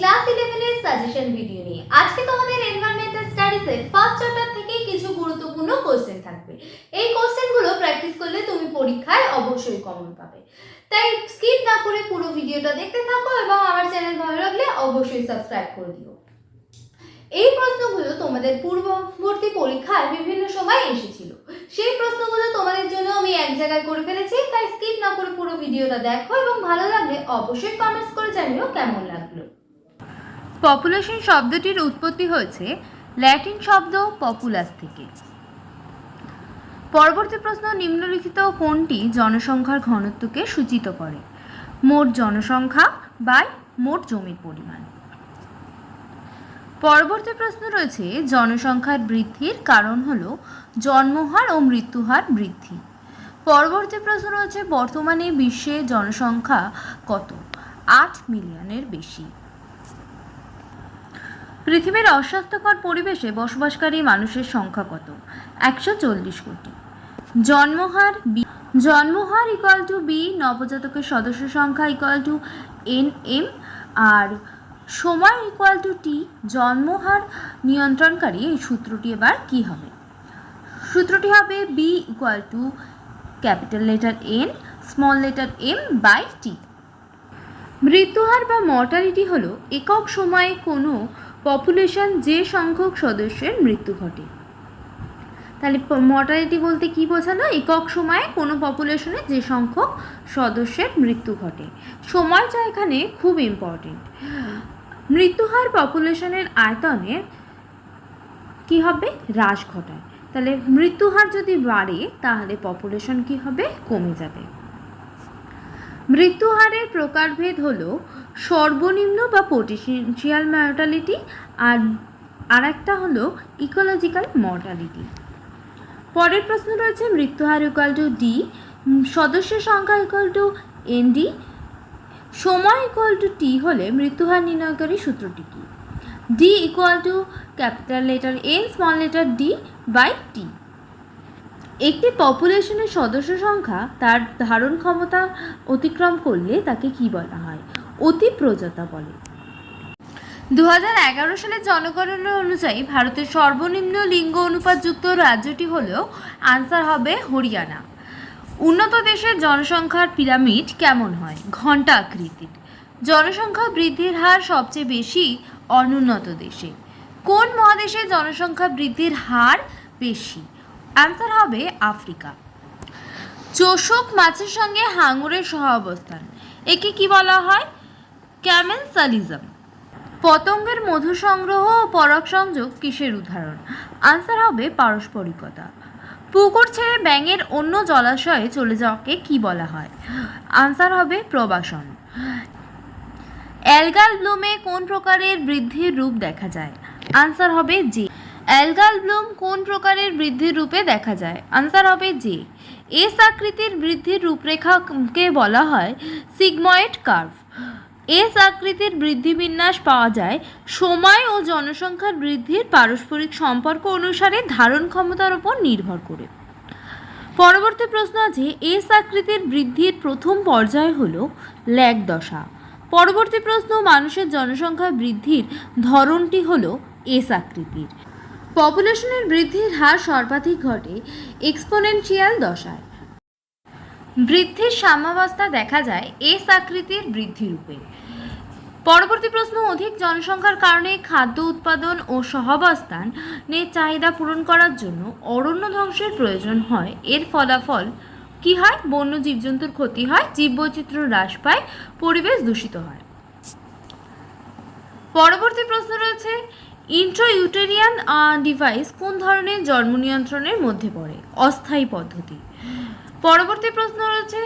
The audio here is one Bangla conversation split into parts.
ক্লাস ইলেভেনের সাজেশন ভিডিও নিয়ে। আজকে তোমাদের এনভায়রনমেন্টাল স্টাডিজের ফার্স্ট চ্যাপ্টার থেকে কিছু গুরুত্বপূর্ণ কোশ্চেন থাকবে। এই কোশ্চেনগুলো প্র্যাকটিস করলে তুমি পরীক্ষায় অবশ্যই কমন পাবে। তাই স্কিপ না করে পুরো ভিডিওটা দেখতে থাকো এবং আমার চ্যানেল ভালো লাগলে অবশ্যই সাবস্ক্রাইব করে দিও। এই প্রশ্নগুলো তোমাদের পূর্ববর্তী পরীক্ষায় বিভিন্ন সময় এসেছিল। সেই প্রশ্নগুলো তোমাদের জন্য আমি এক জায়গায় করে ফেলেছি। তাই স্কিপ না করে পুরো ভিডিওটা দেখো এবং ভালো লাগলে অবশ্যই কমেন্টস করে জানিও কেমন লাগল। পপুলেশন শব্দটির উৎপত্তি হয়েছে ল্যাটিন শব্দ পপুলাস থেকে। পরবর্তী প্রশ্ন, নিম্নলিখিত কোনটি জনসংখ্যার ঘনত্বকে সূচিত করে? মোট জনসংখ্যা বাই মোট জমির পরিমাণ। পরবর্তী প্রশ্ন রয়েছে, জনসংখ্যার বৃদ্ধির কারণ হল জন্মহার ও মৃত্যুহার বৃদ্ধি। পরবর্তী প্রশ্ন রয়েছে, বর্তমানে বিশ্বে জনসংখ্যা কত? আট মিলিয়নের বেশি। পৃথিবীর অস্বাস্থ্যকর পরিবেশে বসবাসকারী মানুষের সংখ্যা কত? একশো চল্লিশ কোটি। জন্মহার বি জন্মহার ইকুয়াল টু বি নবজাতকের সদস্য সংখ্যা ইকুয়াল টু এন এম আর সময় ইকুয়াল টু টি জন্মহার নিয়ন্ত্রণকারী, এই সূত্রটি এবার কি হবে? সূত্রটি হবে B equal to capital letter N small letter M by T মৃত্যুহার বা মর্টালিটি হলো একক সময়ে কোনো পপুলেশন যে সংখ্যক সদস্যের মৃত্যু ঘটে। তাহলে মর্টালিটি বলতে কি বোঝানো? একক সময়ে কোনো পপুলেশনে যে সংখ্যক সদস্যের মৃত্যু ঘটে। সময়টা এখানে খুব ইম্পর্টেন্ট মৃত্যুহার পপুলেশনের আয়তনের কি হবে? হ্রাস ঘটায়। তাহলে মৃত্যুহার যদি বাড়ে, তাহলে পপুলেশন কি হবে? কমে যাবে। মৃত্যুহারের প্রকারভেদ হলো সর্বনিম্ন বা পোটেনশিয়াল মর্টালিটি আর আর একটা হলো ইকোলজিক্যাল মর্টালিটি পরের প্রশ্ন রয়েছে মৃত্যুহার ইকুয়াল টু ডি সদস্য সংখ্যা ইকুয়াল টু এন ডি সময় ইকুয়াল টু টি হলে মৃত্যুহার নির্ণয়কারী সূত্রটি কী? D equal to capital letter N small letter D by T একটি পপুলেশনের সদস্য সংখ্যা তার ধারণ ক্ষমতা অতিক্রম করলে তাকে কি বলা হয়? অতিপ্রজতা বলে। দু হাজার এগারো সালের জনগণনা অনুযায়ী ভারতের সর্বনিম্ন লিঙ্গ অনুপাতযুক্ত রাজ্যটি হল আনসার হবে হরিয়ানা। উন্নত দেশের জনসংখ্যার পিরামিড কেমন হয়? ঘণ্টা আকৃতির। জনসংখ্যা বৃদ্ধির হার সবচেয়ে বেশি অনুন্নত দেশে। কোন মহাদেশে জনসংখ্যা বৃদ্ধির হার বেশি? অ্যান্সার হবে আফ্রিকা। চোষক মাছের সঙ্গে হাঙরের সহাবস্থান একে কি বলা হয়? ক্যামেনসালিজম পতঙ্গের মধু সংগ্রহ ও পরাগ সংযোগ কিসের উদাহরণ? আনসার হবে পারস্পরিকতা। পুকুর ছেড়ে ব্যাঙের অন্য জলাশয়ে চলে যাওয়াকে কি বলা হয়? আনসার হবে প্রবাসন। অ্যালগাল ব্লুমে কোন প্রকারের বৃদ্ধির রূপ দেখা যায়? আনসার হবে যে অ্যালগাল ব্লুম কোন প্রকারের বৃদ্ধির রূপে দেখা যায়? আনসার হবে যে এস আকৃতির বৃদ্ধির রূপরেখাকে বলা হয় সিগময়েড কার্ভ। এস আকৃতির বৃদ্ধি বিন্যাস পাওয়া যায় সময় ও জনসংখ্যার বৃদ্ধির পারস্পরিক সম্পর্ক অনুসারে ধারণ ক্ষমতার উপর নির্ভর করে। পরবর্তী প্রশ্ন আছে, এস আকৃতির বৃদ্ধির প্রথম পর্যায় হল ল্যাগ দশা। পরবর্তী প্রশ্ন, মানুষের জনসংখ্যা বৃদ্ধির ধরনটি হল এস আকৃতির। পপুলেশনের বৃদ্ধির হার সর্বাধিক ঘটে এক্সপোনেনশিয়াল দশায়। বৃদ্ধির সাম্যাবস্থা দেখা যায় এস আকৃতির বৃদ্ধি রূপে। পরবর্তী প্রশ্ন, অধিক জনসংখ্যার কারণে খাদ্য উৎপাদন ও সহাবস্থানের চাহিদা পূরণ করার জন্য অরণ্য ধ্বংসের প্রয়োজন হয়। এর ফলাফল কি হয়? বন্য জীবজন্তুর ক্ষতি হয় জীববৈচিত্র্য হ্রাস পায়, পরিবেশ দূষিত হয়। পরবর্তী প্রশ্ন রয়েছে ইন্ট্রোইউটেরিয়ান ডিভাইস কোন ধরনের জন্ম নিয়ন্ত্রণের মধ্যে পড়ে? অস্থায়ী পদ্ধতি। পরবর্তী প্রশ্ন রয়েছে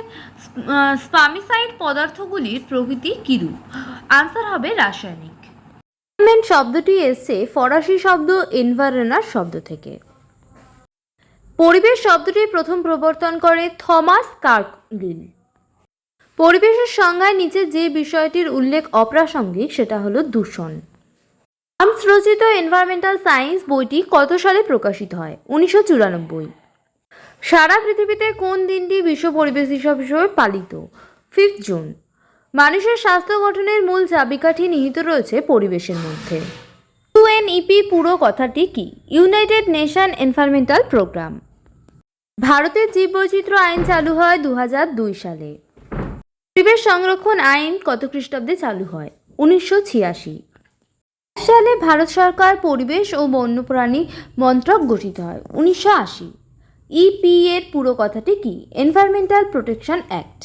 স্পামিসাইড পদার্থগুলির প্রকৃতি কিরূপ? আনসার হবে রাসায়নিক। শব্দটি এসছে ফরাসি শব্দ এনভায়রনার শব্দ থেকে। পরিবেশ শব্দটি প্রথম প্রবর্তন করে থমাস কার্গিল পরিবেশের সংজ্ঞায় নিচে যে বিষয়টির উল্লেখ অপ্রাসঙ্গিক, সেটা হলো দূষণ। আর্মস রচিত এনভায়রনমেন্টাল সায়েন্স বইটি কত সালে প্রকাশিত হয়? উনিশশো চুরানব্বই। সারা পৃথিবীতে কোন দিনটি বিশ্ব পরিবেশ দিবস হিসেবে পালিত? ফিফথ জুন মানুষের স্বাস্থ্য গঠনের মূল চাবিকাঠি নিহিত রয়েছে পরিবেশের মধ্যে। ইউএনইপি পুরো কথাটি কি? ইউনাইটেড নেশন এনভায়রনমেন্টাল প্রোগ্রাম ভারতের জীববৈচিত্র্য আইন চালু হয় দু হাজার দুই সালে। পরিবেশ সংরক্ষণ আইন কত খ্রিস্টাব্দে চালু হয়? উনিশশো ছিয়াশি। সালে ভারত সরকার পরিবেশ ও বন্যপ্রাণী মন্ত্রক গঠিত হয়, উনিশশো আশি। ইপিএর পুরো কথাটি কি? Environmental protection act